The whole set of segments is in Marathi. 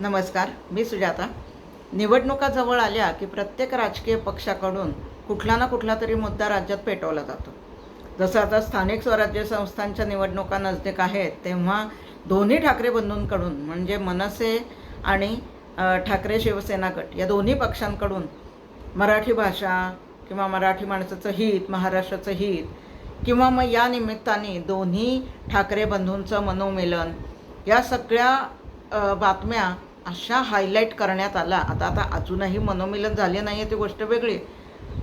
नमस्कार मी सुजाता. निवडणुका जवळ आल्या की प्रत्येक राजकीय पक्षाकडून कुठला ना कुठला तरी मुद्दा राज्यात पेटवला जातो. जसं आता स्थानिक स्वराज्य संस्थांच्या निवडणुका नजदीक आहेत तेव्हा दोन्ही ठाकरे बंधूंकडून म्हणजे मनसे आणि ठाकरे शिवसेना गट या दोन्ही पक्षांकडून मराठी भाषा किंवा मराठी माणसाचं हित महाराष्ट्राचं हित किंवा मग या निमित्ताने दोन्ही ठाकरे बंधूंचं मनोमिलन या सगळ्या बातम्या अशा हायलाईट करण्यात आला. आता आता अजूनही मनोमिलन झाले नाही आहे ती गोष्ट वेगळी.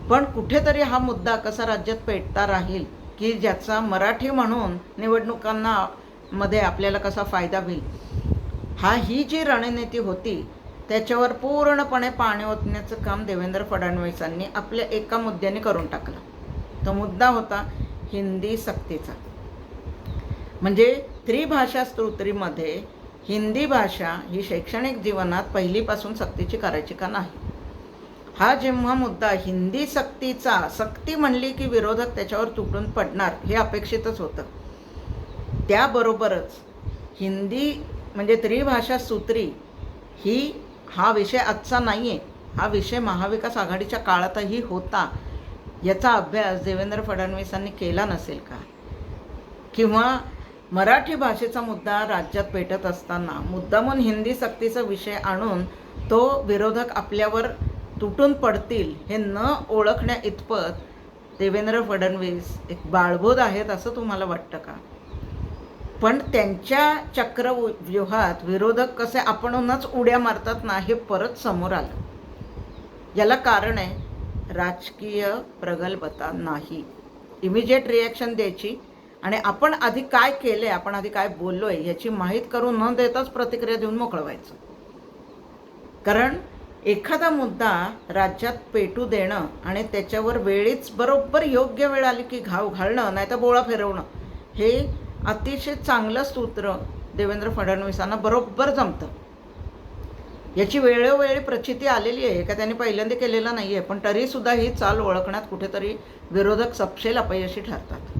पण कुठेतरी हा मुद्दा कसा राज्यात पेटता राहील की ज्याचा मराठी म्हणून निवडणुकांना मध्ये आपल्याला कसा फायदा होईल? हा ही जी रणनीती होती त्याच्यावर पूर्णपणे पाणी ओतण्याचं काम देवेंद्र फडणवीसांनी आपल्या एका मुद्द्याने करून टाकलं. तो मुद्दा होता हिंदी सक्तीचा. म्हणजे त्रिभाषा स्तोत्रीमध्ये हिंदी भाषा ही शैक्षणिक जीवनात पहिलीपासून सक्तीची करायची का नाही? हा जेव्हा मुद्दा हिंदी सक्तीचा सक्ती म्हणली की विरोधक त्याच्यावर तुटून पडणार हे अपेक्षितच होतं. त्याबरोबरच हिंदी म्हणजे त्रिभाषा सूत्री ही हा विषय आजचा नाही आहे हा विषय महाविकास आघाडीच्या काळातही होता. याचा अभ्यास देवेंद्र फडणवीसांनी केला नसेल का? किंवा मराठी भाषेचा मुद्दा राज्यात पेटत असताना मुद्दामून हिंदी सक्तीचा विषय आणून तो विरोधक आपल्यावर तुटून पडतील हे न ओळखण्या इतपत देवेंद्र फडणवीस एक बाळबोध आहेत असं तुम्हाला वाटतं का? पण त्यांच्या चक्रव्यूहात विरोधक कसे आपणच उड्या मारतात ना हे परत समोर आलं. याला कारण आहे राजकीय प्रगल्भता नाही. इमिजिएट रिॲक्शन द्यायची आणि आपण आधी काय केलंय आपण आधी काय बोललोय याची माहीत करून न देताच प्रतिक्रिया देऊन मोकळं व्हायचं कारण एखादा मुद्दा राज्यात पेटू देणं आणि त्याच्यावर वेळीच बरोबर योग्य वेळ आली की घाव घालणं नाही तर बोळा फिरवणं हे अतिशय चांगलं सूत्र देवेंद्र फडणवीसांना बरोबर जमतं. याची वेळोवेळी प्रचिती आलेली आहे का त्यांनी पहिल्यांदा केलेलं नाही आहे पण तरीसुद्धा ही चाल ओळखण्यात कुठेतरी विरोधक सपशेल अपयशी ठरतात.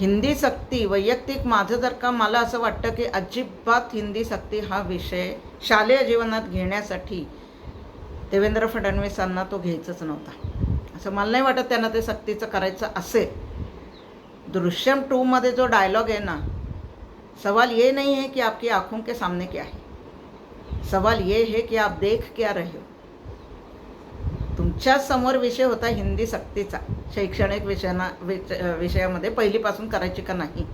हिंदी सक्ती वैयक्तिक माझं जर का मला असं वाटतं की अजिबात हिंदी सक्ती हा विषय शालेय जीवनात घेण्यासाठी देवेंद्र फडणवीसांना तो घ्यायचाच नव्हता. असं मला नाही वाटत त्यांना ते सक्तीचं करायचं असेल. दृश्यम टूमध्ये जो डायलॉग आहे ना सवाल ये नहीं है कि आपकी आँखों के सामने क्या है? सवाल ये है कि आप देख क्या रहे हो? तुमच्यासमोर विषय होता हिंदी सक्तीचा. शैक्षणिक विषयाना विच विषयामध्ये पहिलीपासून करायची का नाही?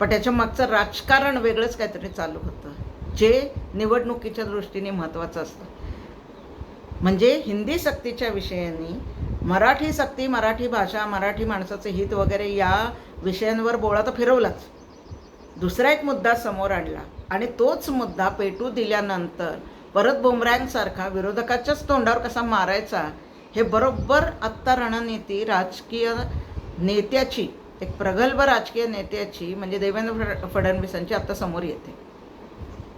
पण त्याच्या मागचं राजकारण वेगळंच काहीतरी चालू होतं. जे निवडणुकीच्या दृष्टीने महत्त्वाचं असतं. म्हणजे हिंदी सक्तीच्या विषयाने मराठी सक्ती मराठी भाषा मराठी माणसाचं हित वगैरे या विषयांवर बोळा तर फिरवलाच. दुसरा एक मुद्दा समोर आणला. आणि तोच मुद्दा पेटू दिल्यानंतर परत बुमरँगसारखा विरोधकाच्याच तोंडावर कसा मारायचा? हे बरोबर आत्ता रणनीती राजकीय नेत्याची एक प्रगल्भ राजकीय नेत्याची म्हणजे देवेंद्र फडणवीसांची आत्ता समोर येते.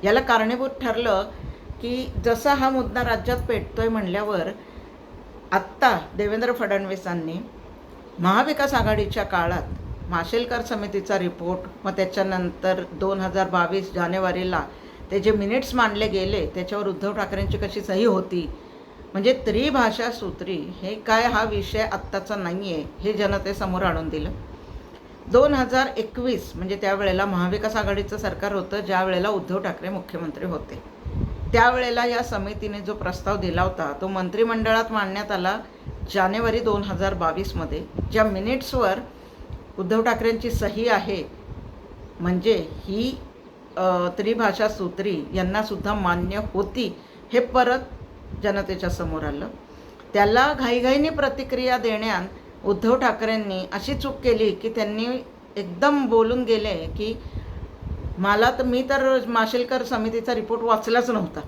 याला कारणीभूत ठरलं की जसा हा मुद्दा राज्यात पेटतोय म्हणल्यावर आत्ता देवेंद्र फडणवीसांनी महाविकास आघाडीच्या काळात माशेलकर समितीचा रिपोर्ट मग त्याच्यानंतर दोन हजार बावीस जानेवारीला ते जे मिनिट्स मांडले गेले त्याच्यावर उद्धव ठाकरेंची कशी सही होती? म्हणजे त्रिभाषा सूत्री हे काय हा विषय आत्ताचा नाही आहे हे जनतेसमोर आणून दिलं. दोन हजार एकवीस म्हणजे त्यावेळेला महाविकास आघाडीचं सरकार होतं ज्या वेळेला उद्धव ठाकरे मुख्यमंत्री होते. त्यावेळेला या समितीने जो प्रस्ताव दिला होता तो मंत्रिमंडळात मांडण्यात आला जानेवारी दोन हजार बावीसमध्ये ज्या मिनिट्सवर उद्धव ठाकरेंची सही आहे म्हणजे ही त्रिभाषा सूत्री यांनासुद्धा मान्य होती. हे परत जनतेच्या समोर आलं. त्याला घाईघाईने प्रतिक्रिया देण्यात उद्धव ठाकरेंनी अशी चूक केली की त्यांनी एकदम बोलून गेले की मला तर मी तर माशेलकर समितीचा रिपोर्ट वाचलाच नव्हता.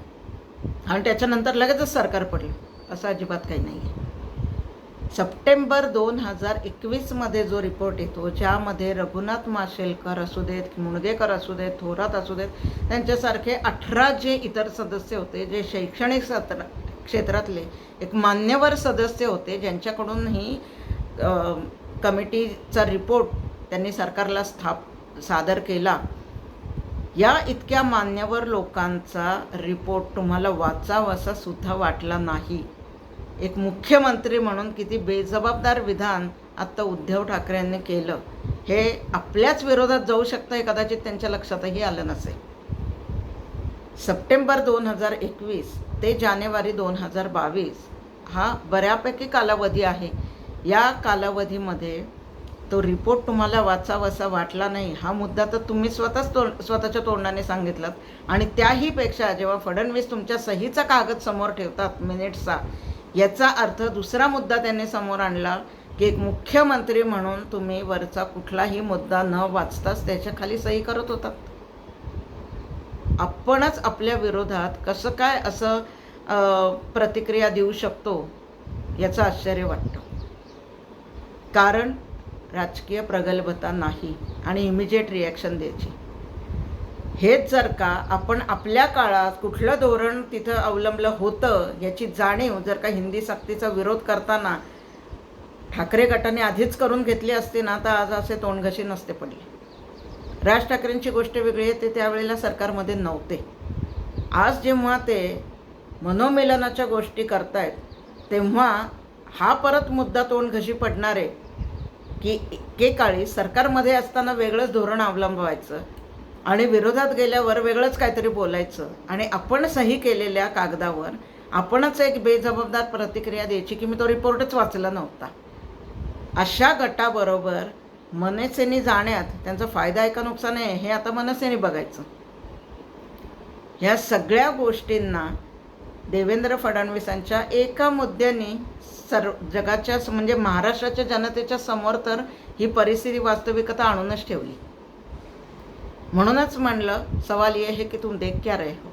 आणि त्याच्यानंतर लगेचच सरकार पडलं. असं अजिबात काही नाही आहे सप्टेंबर दोन हजार एकवीसमध्ये जो रिपोर्ट येतो ज्यामध्ये रघुनाथ माशेलकर असू देत मुणगेकर असू देत थोरात असू देत त्यांच्यासारखे अठरा जे इतर सदस्य होते जे शैक्षणिक सत्र क्षेत्रातले एक मान्यवर सदस्य होते ज्यांच्याकडून ही कमिटीचा रिपोर्ट त्यांनी सरकारला स्थाप सादर केला. या इतक्या मान्यवर लोकांचा रिपोर्ट तुम्हाला वाचावासा सुद्धा वाटला नाही. एक मुख्यमंत्री म्हणून किती बेजबाबदार विधान आत्ता उद्धव ठाकरेंनी केलं हे आपल्याच विरोधात जाऊ शकतं हे कदाचित त्यांच्या लक्षातही आलं नसेल. सप्टेंबर दोन हजार एकवीस ते जानेवारी दोन हजार बावीस हा बऱ्यापैकी कालावधी आहे. या कालावधीमध्ये तो रिपोर्ट तुम्हाला वाचावासा वाटला नाही हा मुद्दा तर तुम्ही स्वतःच तो स्वतःच्या तोंडाने सांगितलात. आणि त्याहीपेक्षा जेव्हा फडणवीस तुमच्या सहीचा कागद समोर ठेवतात मिनिट्सचा याचा अर्थ दुसरा मुद्दा त्यांनी समोर आणला की एक मुख्यमंत्री म्हणून तुम्ही वरचा कुठलाही मुद्दा न वाचताच त्याच्याखाली सही करत होतात आपणच आपल्या विरोधात कसं काय असं प्रतिक्रिया देऊ शकतो याचं आश्चर्य वाटतं. कारण राजकीय प्रगल्भता नाही आणि इमिजिएट रिॲक्शन द्यायची. हेच जर का आपण आपल्या काळात कुठलं धोरण तिथं अवलंबलं होतं याची जाणीव जर का हिंदी सक्तीचा विरोध करताना ठाकरे गटाने आधीच करून घेतली असती ना तर आज असे तोंडघशी नसते पडले. राज ठाकरेंची गोष्ट वेगळी आहे ते त्यावेळेला सरकारमध्ये नव्हते. आज जेव्हा ते मनोमिलनाच्या गोष्टी करतायत तेव्हा हा परत मुद्दा तोंडघशी पडणार आहे की एकेकाळी सरकारमध्ये असताना वेगळंच धोरण अवलंबवायचं आणि विरोधात गेल्यावर वेगळंच काहीतरी बोलायचं. आणि आपण सही केलेल्या कागदावर आपणच एक बेजबाबदार प्रतिक्रिया द्यायची की मी तो रिपोर्टच वाचला नव्हता. अशा गटाबरोबर मनसेने जाण्यात त्यांचा फायदा आहे का नुकसान आहे हे आता मनसेने बघायचं. ह्या सगळ्या गोष्टींना देवेंद्र फडणवीसांच्या एका मुद्द्याने सर्व जगाच्या म्हणजे महाराष्ट्राच्या जनतेच्या समोर तर ही परिस्थिती वास्तविकता आणूनच ठेवली. म्हणूनच म्हणलं सवाल ये है की तुम देख क्या रहे हो?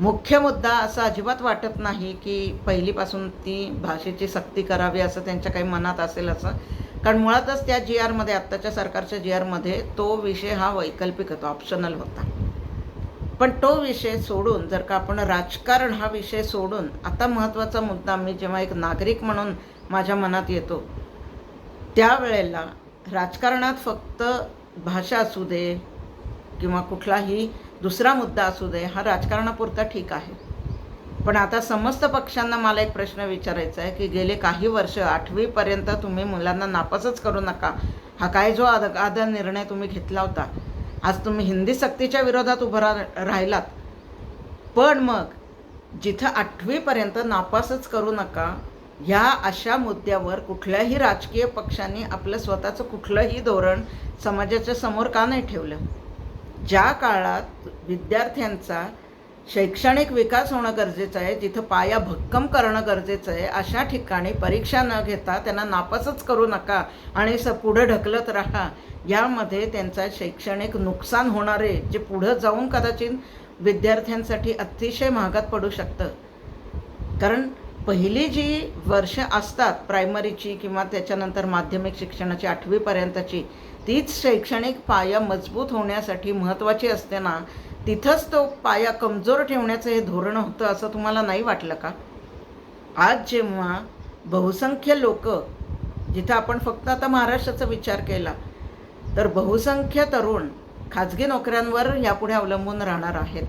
मुख्य मुद्दा असं अजिबात वाटत नाही की पहिलीपासून ती भाषेची सक्ती करावी असं त्यांच्या काही मनात असेल असं. कारण मुळातच त्या जी आरमध्ये आत्ताच्या सरकारच्या जी आरमध्ये तो विषय हा वैकल्पिक होता ऑप्शनल होता. पण तो विषय सोडून जर का आपण राजकारण हा विषय सोडून आता महत्त्वाचा मुद्दा मी जेव्हा एक नागरिक म्हणून माझ्या मनात येतो त्यावेळेला राजकारणात फक्त भाषा असू दे किंवा कुठलाही दुसरा मुद्दा असू दे हा राजकारणापुरता ठीक आहे. पण आता समस्त पक्षांना मला एक प्रश्न विचारायचा आहे की गेले काही वर्ष आठवीपर्यंत तुम्ही मुलांना नापासच करू नका. हा काय जो आद आदर निर्णय तुम्ही घेतला होता? आज तुम्ही हिंदी सक्तीच्या विरोधात उभं रा राहिलात. पण मग जिथं आठवीपर्यंत नापासच करू नका ह्या अशा मुद्द्यावर कुठल्याही राजकीय पक्षांनी आपलं स्वतःचं कुठलंही धोरण समाजाच्या समोर का नाही ठेवलं? ज्या काळात विद्यार्थ्यांचा शैक्षणिक विकास होणं गरजेचं आहे जिथं पाया भक्कम करणं गरजेचं आहे अशा ठिकाणी परीक्षा न घेता त्यांना नापासच करू नका आणि स पुढं ढकलत राहा. यामध्ये त्यांचा शैक्षणिक नुकसान होणारे जे पुढं जाऊन कदाचित विद्यार्थ्यांसाठी अतिशय महागात पडू शकतं. कारण पहिली जी वर्ष असतात प्रायमरीची किंवा त्याच्यानंतर माध्यमिक शिक्षणाची आठवीपर्यंतची तीच शैक्षणिक पाया मजबूत होण्यासाठी महत्त्वाची असते ना तिथंच तो पाया कमजोर ठेवण्याचं हे धोरण होतं असं तुम्हाला नाही वाटलं का? आज जेव्हा बहुसंख्य लोक जिथं आपण फक्त आता महाराष्ट्राचा विचार केला तर बहुसंख्य तरुण खाजगी नोकऱ्यांवर यापुढे अवलंबून राहणार आहेत.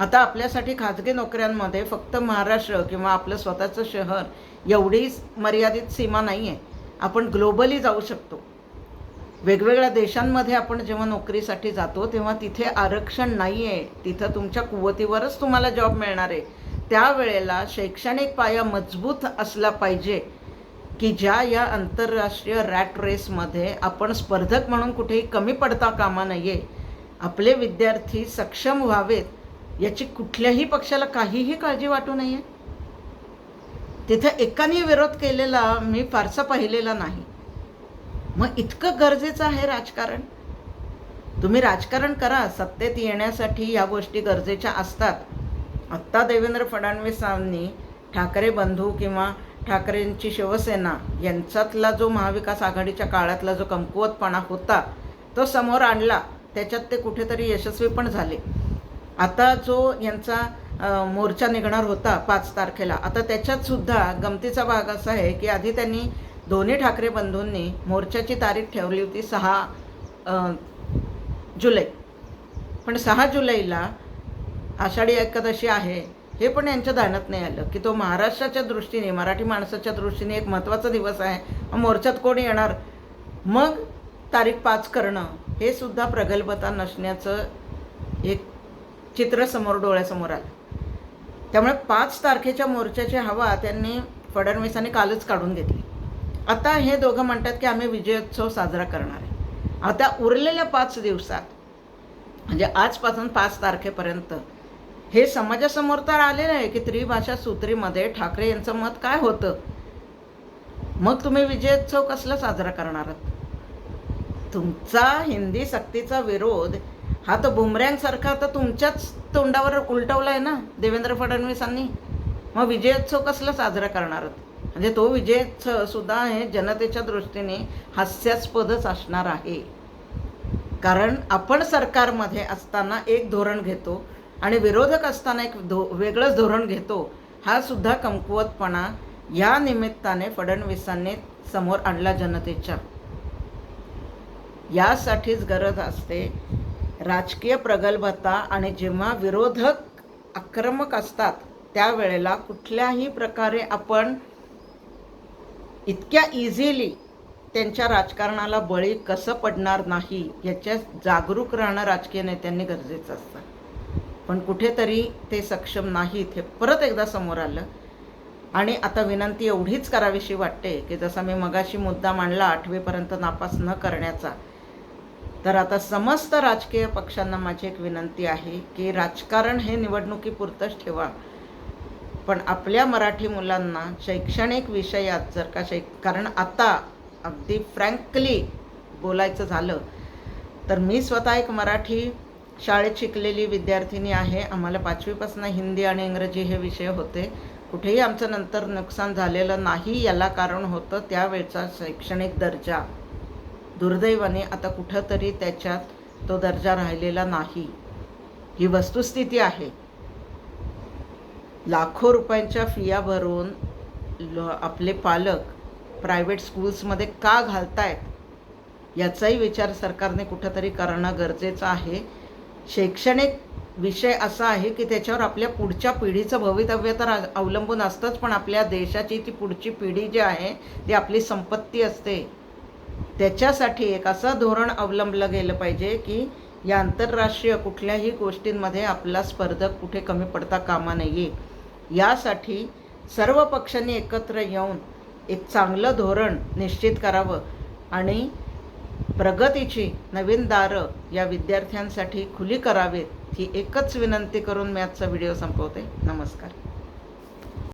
आता आपल्यासाठी खाजगी नोकऱ्यांमध्ये फक्त महाराष्ट्र किंवा आपलं स्वतःचं शहर एवढी मर्यादित सीमा नाही आहे आपण ग्लोबली जाऊ शकतो. वेगवेगळ्या देशांमध्ये आपण जेव्हा नोकरीसाठी जातो तेव्हा तिथे आरक्षण नाही आहे तिथं तुमच्या कुवतीवरच तुम्हाला जॉब मिळणार आहे. त्यावेळेला शैक्षणिक पाया मजबूत असला पाहिजे की ज्या या आंतरराष्ट्रीय रॅट रेसमध्ये आपण स्पर्धक म्हणून कुठेही कमी पडता कामा नये. आपले विद्यार्थी सक्षम व्हावेत. याची कुठल्याही पक्षाला काहीही काळजी वाटू नये. तिथं एकाने विरोध केलेला मी फारसा पाहिलेला नाही. मग इतकं गरजेचं आहे राजकारण? तुम्ही राजकारण करा सत्तेत येण्यासाठी या गोष्टी गरजेच्या असतात. आत्ता देवेंद्र फडणवीसांनी ठाकरे बंधू किंवा ठाकरेंची शिवसेना यांच्यातला जो महाविकास आघाडीच्या काळातला जो कमकुवतपणा होता तो समोर आणला. त्याच्यात ते कुठेतरी यशस्वी पण झाले. आता जो यांचा मोर्चा निघणार होता पाच तारखेला आता त्याच्यात सुद्धा गमतीचा भाग असा आहे की आधी त्यांनी दोन्ही ठाकरे बंधूंनी मोर्चाची तारीख ठेवली होती सहा जुलै. पण सहा जुलैला आषाढी एकादशी आहे हे पण यांच्या ध्यानात नाही आलं की तो महाराष्ट्राच्या दृष्टीने मराठी माणसाच्या दृष्टीने एक महत्त्वाचा दिवस आहे. मोर्चात कोण येणार? मग तारीख पाच करणं हे सुद्धा प्रगल्भता नसण्याचं एक चित्र समोर डोळ्यासमोर आलं. त्यामुळे पाच तारखेच्या मोर्चाची हवा त्यांनी फडणवीसांनी कालच काढून घेतली. आता हे दोघं म्हणतात की आम्ही विजयोत्सव साजरा करणार आहे. आता उरलेल्या पाच दिवसात म्हणजे आजपासून पाच तारखेपर्यंत हे समाजासमोर तर आलेलं आहे की त्रिभाषा सूत्रीमध्ये ठाकरे यांचं मत काय होतं? मग तुम्ही विजयोत्सव कसला साजरा करणार आहात? तुमचा हिंदी सक्तीचा विरोध हा तर बुमरँगसारखा आता तुमच्याच तोंडावर उलटवला आहे ना देवेंद्र फडणवीसांनी? मग विजयोत्सव कसला साजरा करणार? म्हणजे तो विजयोत्सव सुद्धा आहे जनतेच्या दृष्टीने हास्यास्पदच असणार आहे. कारण आपण सरकारमध्ये असताना एक धोरण घेतो आणि विरोधक असताना एक धो वेगळंच धोरण घेतो. हा सुद्धा कमकुवतपणा या निमित्ताने फडणवीसांनी समोर आणला जनतेच्या. यासाठीच गरज असते राजकीय प्रगल्भता आणि जेव्हा विरोधक आक्रमक असतात त्यावेळेला कुठल्याही प्रकारे आपण इतक्या इझिली त्यांच्या राजकारणाला बळी कसं पडणार नाही याच्या जागरूक राहणं राजकीय नेत्यांनी गरजेचं असतं. पण कुठेतरी ते सक्षम नाहीत हे परत एकदा समोर आलं. आणि आता विनंती एवढीच करावीशी वाटते की जसा मी मगाशी मुद्दा मांडला आठवीपर्यंत नापास न करण्याचा तर आता समस्त राजकीय पक्षांना माझी एक विनंती आहे की राजकारण हे निवडणुकीपुरतंच ठेवा. पण आपल्या मराठी मुलांना शैक्षणिक विषयात जर का शैक कारण आता अगदी फ्रँकली बोलायचं झालं तर मी स्वतः एक मराठी शाळेत शिकलेली विद्यार्थिनी आहे. आम्हाला पाचवीपासून हिंदी आणि इंग्रजी हे विषय होते. कुठेही आमचं नंतर नुकसान झालेलं नाही याला कारण होतं त्यावेळचा शैक्षणिक दर्जा. दुर्दैवाने आता कुठंतरी त्याच्यात तो दर्जा राहिलेला नाही. ही वस्तुस्थिती आहे. लाखो रुपयांच्या फिया भरून ल आपले पालक प्रायव्हेट स्कूल्समध्ये का घालतायत? याचाही विचार सरकारने कुठंतरी करणं गरजेचं आहे. शैक्षणिक विषय असा आहे की त्याच्यावर आपल्या पुढच्या पिढीचं भवितव्य तर अवलंबून असतंच पण आपल्या देशाची ती पुढची पिढी जी आहे ती आपली संपत्ती असते. त्याच्यासाठी एक असं धोरण अवलंबलं गेलं पाहिजे की या आंतरराष्ट्रीय कुठल्याही गोष्टींमध्ये आपला स्पर्धक कुठे कमी पडता कामा नये. यासाठी सर्व पक्षांनी एकत्र येऊन एक चांगलं धोरण निश्चित करावं आणि प्रगतीची नवीन दारं या विद्यार्थ्यांसाठी खुली करावीत ही एकच विनंती करून मी आजचा व्हिडिओ संपवते. नमस्कार.